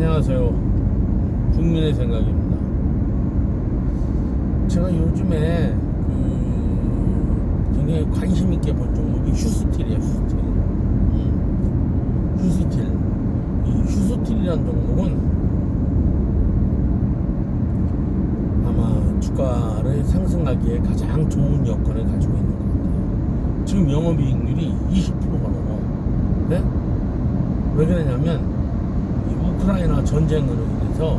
안녕하세요. 국민의 생각입니다. 제가 요즘에 그 굉장히 관심 있게 본 종목이 휴스틸이에요. 휴스틸. 음. 휴스틸. 이 휴스틸이라는 종목은 아마 주가를 상승하기에 가장 좋은 여건을 가지고 있는 것 같아요. 지금 영업이익률이 20%가 넘어. 네? 왜 그러냐면 이 우크라이나 전쟁으로 인해서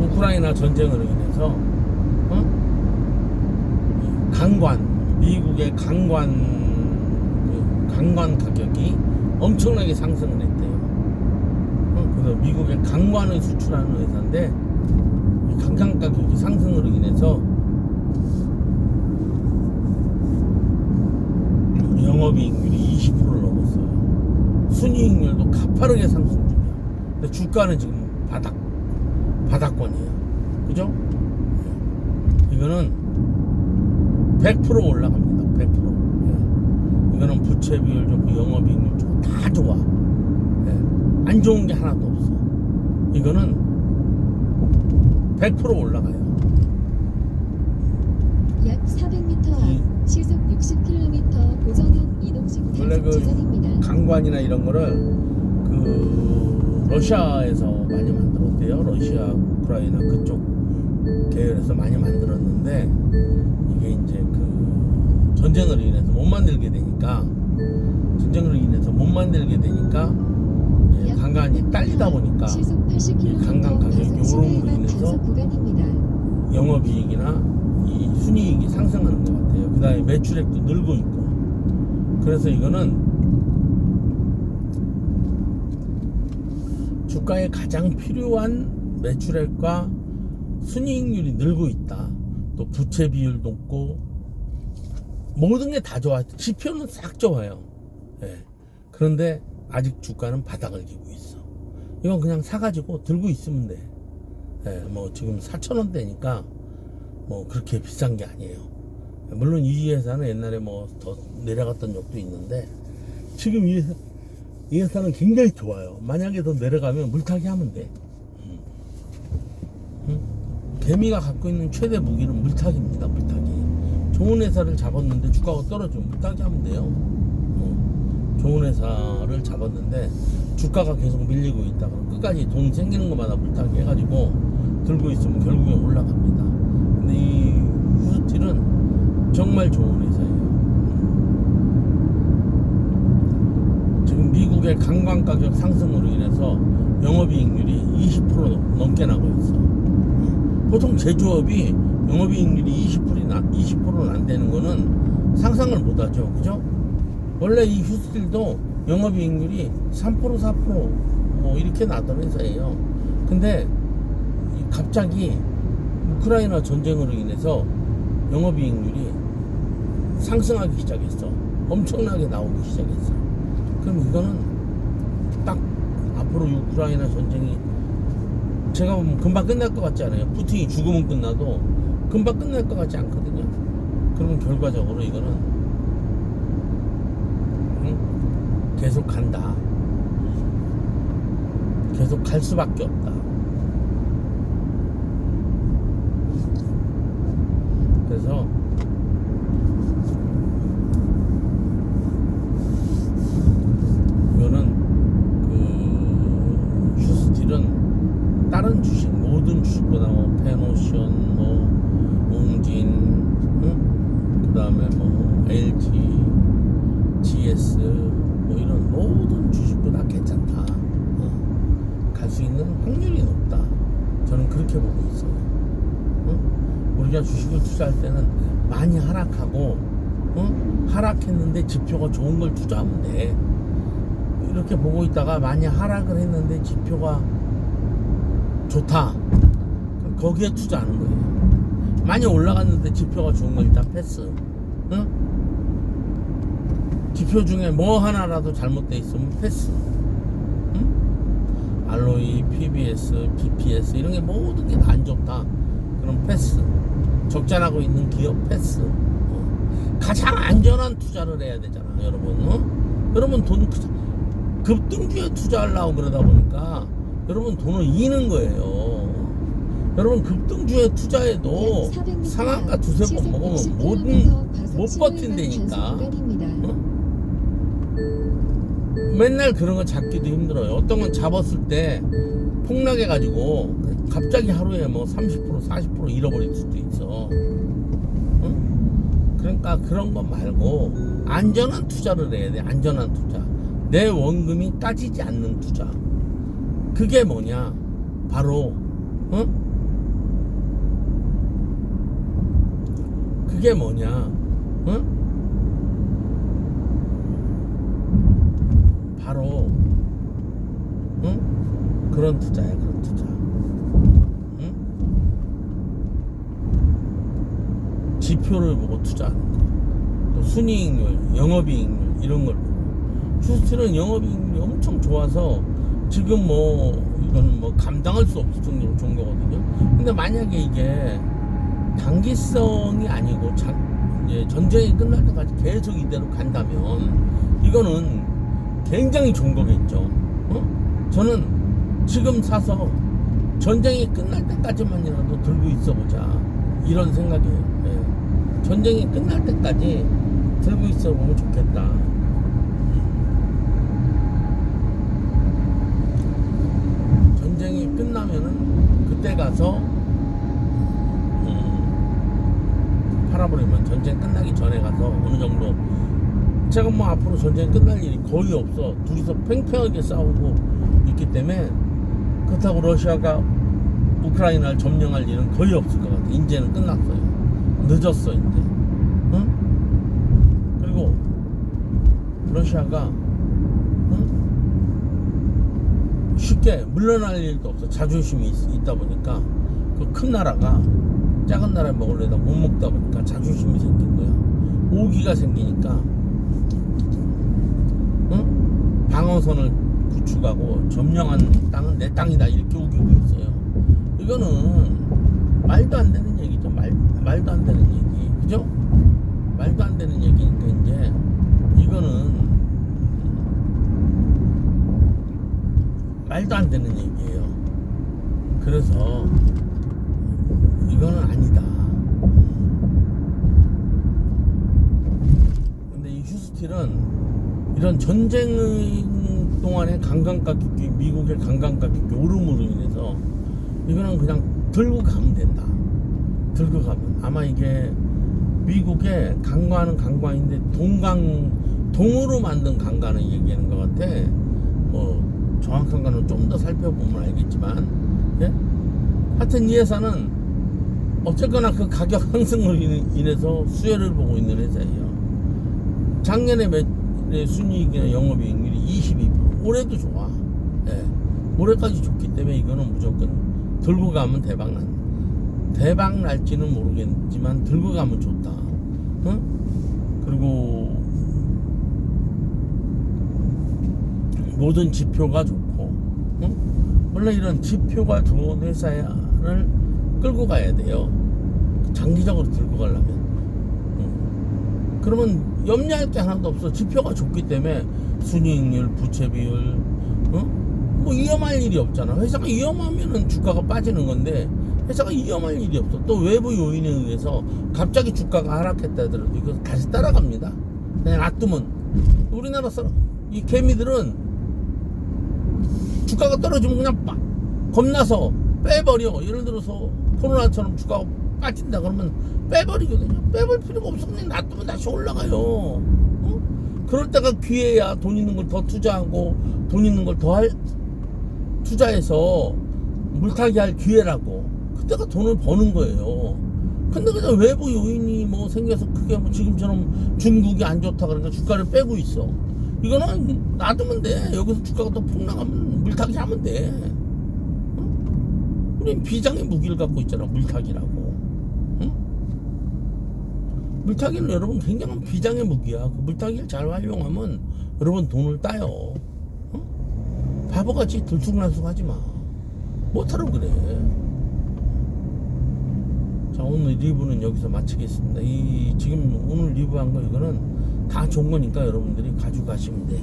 우크라이나 전쟁으로 인해서 어? 이 강관 미국의 강관 그 강관 가격이 엄청나게 상승을 했대요. 어? 그래서 미국의 강관을 수출하는 회사인데 이 강간 가격이 상승으로 인해서 영업이익률이 20%를 넘었어요. 순이익률도 가파르게 상승 중이야. 근데 주가는 지금 바닥, 바닥권이에요. 그죠? 예. 이거는 100% 올라갑니다. 100%. 예. 이거는 부채 비율 좋고 영업이익률 좋고 다 좋아. 예. 안 좋은 게 하나도 없어. 이거는 100% 올라가요. 약 400m 이- 앞 시속 60km 고정형 이동식 원래 그. 강관이나 이런 거를 그 러시아에서 많이 만들었대요. 러시아, 우크라이나 그쪽 계열에서 많이 만들었는데 이게 이제 그 전쟁으로 인해서 못 만들게 되니까 전쟁으로 인해서 못 만들게 되니까 강간이 600m 딸리다 앞 보니까 이 80km 강간 과속 요런으로 11만 인해서. 영업이익이나 이 순이익이 상승하는 것 같아요. 그 다음에 매출액도 늘고 있고. 그래서 이거는 주가에 가장 필요한 매출액과 순이익률이 늘고 있다. 또 부채 비율 높고 모든 게 다 좋아. 지표는 싹 좋아요. 예. 그런데 아직 주가는 바닥을 기고 있어. 이건 그냥 사가지고 들고 있으면 돼. 예, 뭐 지금 4천원대니까 뭐 그렇게 비싼 게 아니에요. 물론 이 회사는 옛날에 뭐 더 내려갔던 적도 있는데 지금 이, 회사, 이 회사는 굉장히 좋아요. 만약에 더 내려가면 물타기 하면 돼. 음. 음? 개미가 갖고 있는 최대 무기는 물타기입니다. 물타기. 좋은 회사를 잡았는데 주가가 떨어지면 물타기 하면 돼요. 어. 좋은 회사를 잡았는데 주가가 계속 밀리고 있다 그럼 끝까지 돈 생기는 것마다 물타기 해가지고 들고 있으면 결국엔 올라갑니다. 근데 이 정말 좋은 회사예요. 음. 지금 미국의 강관 가격 상승으로 인해서 영업이익률이 20% 넘게 나고 있어. 보통 제조업이 영업이익률이 20%나 20%는 안 되는 거는 상상을 못 하죠, 그죠? 원래 이 휴스틸도 영업이익률이 3% 4%뭐 이렇게 나던 회사예요. 근데 이 갑자기 우크라이나 전쟁으로 인해서 영업이익률이 상승하기 시작했어. 엄청나게 나오기 시작했어. 그럼 이거는 딱 앞으로 우크라이나 전쟁이 제가 보면 금방 끝날 것 같지 않아요? 푸틴이 죽으면 끝나도 금방 끝날 것 같지 않거든요. 그러면 결과적으로 이거는 응? 계속 간다. 계속 갈 수밖에 없다. 그래서 이거는 그 휴스틸은 다른 주식 모든 주식보다 뭐 페노션 뭐 웅진 응? 그 다음에 뭐 LG GS 뭐 이런 모든 주식보다 괜찮다 어. 갈수 있는 확률이 높다 저는 그렇게 보고 있어요 응? 우리가 주식을 투자할 때는 많이 하락하고 응? 하락했는데 지표가 좋은 걸 투자하면 돼 이렇게 보고 있다가 많이 하락을 했는데 지표가 좋다. 거기에 투자하는 거예요. 많이 올라갔는데 지표가 좋은 거 일단 패스. 응? 지표 중에 뭐 하나라도 잘못돼 있으면 패스. 응? 알로이, PBS, BPS 이런 게 모든 게 다 안 좋다. 그럼 패스. 적자나고 있는 기업 패스. 어. 가장 안전한 투자를 해야 되잖아, 여러분. 어? 여러분 돈 급등주에 투자하려고 그러다 보니까 여러분 돈을 잃는 거예요. 여러분 급등주에 투자해도 약 400m 상한가 두세 번 먹으면 60km 못, 못 버틴다니까. 구간입니다. 맨날 그런 거 잡기도 힘들어요. 어떤 건 잡았을 때 폭락해가지고 갑자기 하루에 뭐 30% 40% 잃어버릴 수도 있어. 응? 그러니까 그런 거 말고 안전한 투자를 해야 돼. 안전한 투자. 내 원금이 따지지 않는 투자. 그게 뭐냐? 바로 응? 그게 뭐냐? 응? 바로 응? 그런 투자야 그런 투자 응? 지표를 보고 투자하는 거 또 순이익률 영업이익률 이런 걸 보고 휴스트는 영업이익률이 엄청 좋아서 지금 뭐 이거는 뭐 감당할 수 없을 정도로 좋은 거거든요 근데 만약에 이게 단기성이 아니고 자, 이제 전쟁이 끝날 때까지 계속 이대로 간다면 이거는 굉장히 좋은 거겠죠. 어? 저는 지금 사서 전쟁이 끝날 때까지만이라도 들고 있어 보자 이런 생각이에요. 예. 전쟁이 끝날 때까지 들고 있어 보면 좋겠다. 전쟁이 끝나면은 그때 가서 음, 팔아버리면 전쟁 끝나기 전에 가서 어느 정도 제가 뭐 앞으로 전쟁 끝날 일이 거의 없어. 둘이서 팽팽하게 싸우고 있기 때문에 그렇다고 러시아가 우크라이나를 점령할 일은 거의 없을 것 같아 이제는 끝났어요. 늦었어 이제. 응? 그리고 러시아가 응? 쉽게 물러날 일도 없어 자존심이 있, 다 보니까 그 큰 나라가 작은 나라 먹으려다 못 먹다 보니까 자존심이 생긴 거야 오기가 생기니까 응? 방어선을 구축하고 점령한 땅은 내 땅이다 이렇게 우기고 있어요. 이거는 말도 안 되는 얘기죠. 말, 말도 안 되는 얘기. 그죠? 말도 안 되는 얘기니까 이제 이거는 말도 안 되는 얘기예요. 그래서 이거는 아니다. 근데 이 휴스틸은 이런 전쟁 동안에 관광 가격이 미국의 관광 가격이 오름으로 인해서 이거는 그냥 들고 가면 된다. 들고 가면 아마 이게 미국의 강과는 강과인데 동강 동으로 만든 강과는 얘기하는 것 같아. 뭐 정확한 거는 좀 더 살펴보면 알겠지만, 예? 하여튼 이 회사는 어쨌거나 그 가격 상승으로 인- 인해서 수혜를 보고 있는 회사예요. 작년에 매, 네, 순이익이나 영업이익률이 22% 올해도 좋아 예. 올해까지 좋기 때문에 이거는 무조건 들고 가면 대박 난 대박 날지는 모르겠지만 들고 가면 좋다 응? 그리고 모든 지표가 좋고 응? 원래 이런 지표가 좋은 회사를 끌고 가야 돼요 장기적으로 들고 가려면 응. 그러면 염려할 게 하나도 없어. 지표가 좋기 때문에 순이익률, 부채 비율, 어? 뭐 위험할 일이 없잖아. 회사가 위험하면은 주가가 빠지는 건데 회사가 위험할 일이 없어. 또 외부 요인에 의해서 갑자기 주가가 하락했다 하더라도 이거 다시 따라갑니다. 그냥 놔두면 우리나라 사람 이 개미들은 주가가 떨어지면 그냥 빡 겁나서 빼버려. 예를 들어서 코로나처럼 주가가 빠진다 그러면 빼버리거든요. 빼볼 필요가 없어. 그냥 놔두면 다시 올라가요. 어? 그럴 때가 기회야. 돈 있는 걸 더 투자하고 돈 있는 걸 더 할 투자해서 물타기 할 기회라고. 그때가 돈을 버는 거예요. 근데 그냥 외부 요인이 뭐 생겨서 그게 뭐 지금처럼 중국이 안 좋다 그러니까 주가를 빼고 있어. 이거는 놔두면 돼. 여기서 주가가 또 폭락하면 물타기 하면 돼. 어? 우린 비장의 무기를 갖고 있잖아. 물타기라고. 응? 물타기는 여러분 굉장한 비장의 무기야. 그 물타기를 잘 활용하면 여러분 돈을 따요. 어? 바보같이 들쑥날쑥 하지 마. 못하러 그래. 자, 오늘 리뷰는 여기서 마치겠습니다. 이, 지금 오늘 리뷰한 거 이거는 다 좋은 거니까 여러분들이 가져가시면 돼.